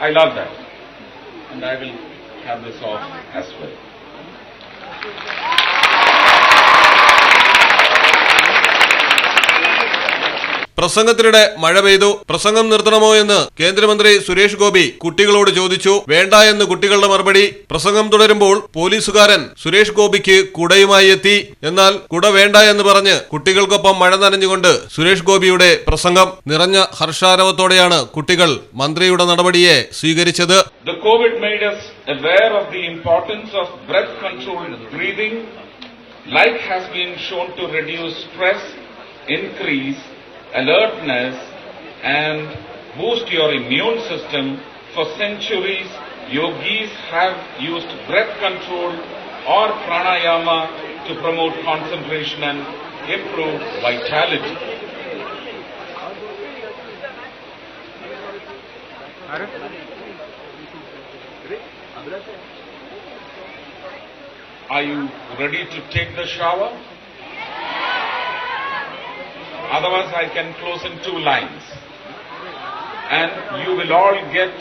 I love that. And I will have this off as well. പ്രസംഗത്തിനിടെ മഴ പെയ്തു. പ്രസംഗം നിർത്തണമോ എന്ന് കേന്ദ്രമന്ത്രി സുരേഷ് ഗോപി കുട്ടികളോട് ചോദിച്ചു. വേണ്ട എന്ന് കുട്ടികളുടെ മറുപടി. പ്രസംഗം തുടരുമ്പോൾ പോലീസുകാരൻ സുരേഷ് ഗോപിക്ക് കുടയുമായി എത്തി. എന്നാൽ കുട വേണ്ട എന്ന് പറഞ്ഞ് കുട്ടികൾക്കൊപ്പം മഴ നനഞ്ഞുകൊണ്ട് സുരേഷ് ഗോപിയുടെ പ്രസംഗം നിറഞ്ഞ ഹർഷാരവത്തോടെയാണ് കുട്ടികൾ മന്ത്രിയുടെ നടപടിയെ സ്വീകരിച്ചത്. Aware of the importance of breath breathing. like has been shown to reduce stress, increase alertness, and boost your immune system. For centuries, yogis have used breath control or pranayama to promote concentration and improve vitality. Are you ready to take the shower? Otherwise, I can close in two lines. And you will all get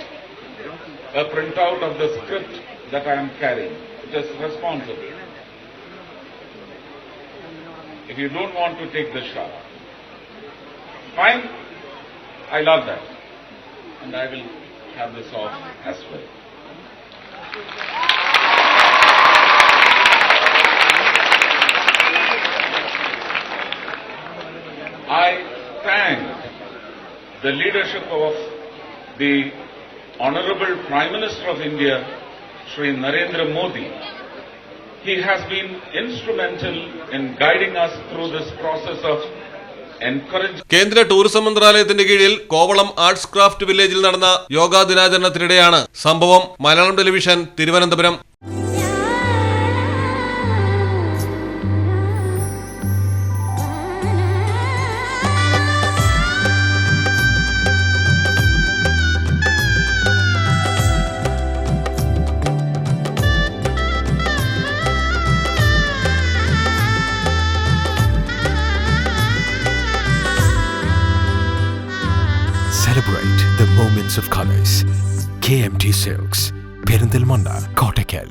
a printout of the script that I am carrying. It is responsible. If you don't want to take the shower, fine. I love that. And I will have this off as well. Thank the leadership of the Honorable Prime Minister of India, Sri Narendra Modi. He has been instrumental in guiding us through this process of. കേന്ദ്ര tourism മന്ത്രാലയത്തിന്റെ കീഴിൽ Kovalam arts craft വില്ലേജിൽ നടന്ന യോഗാ ദിനാചരണത്തിനിടെയാണ് സംഭവം Malayalam television Thiruvananthapuram Celebrate the moments of colors. KMT Silks, Perindalmanda, Kottakkal.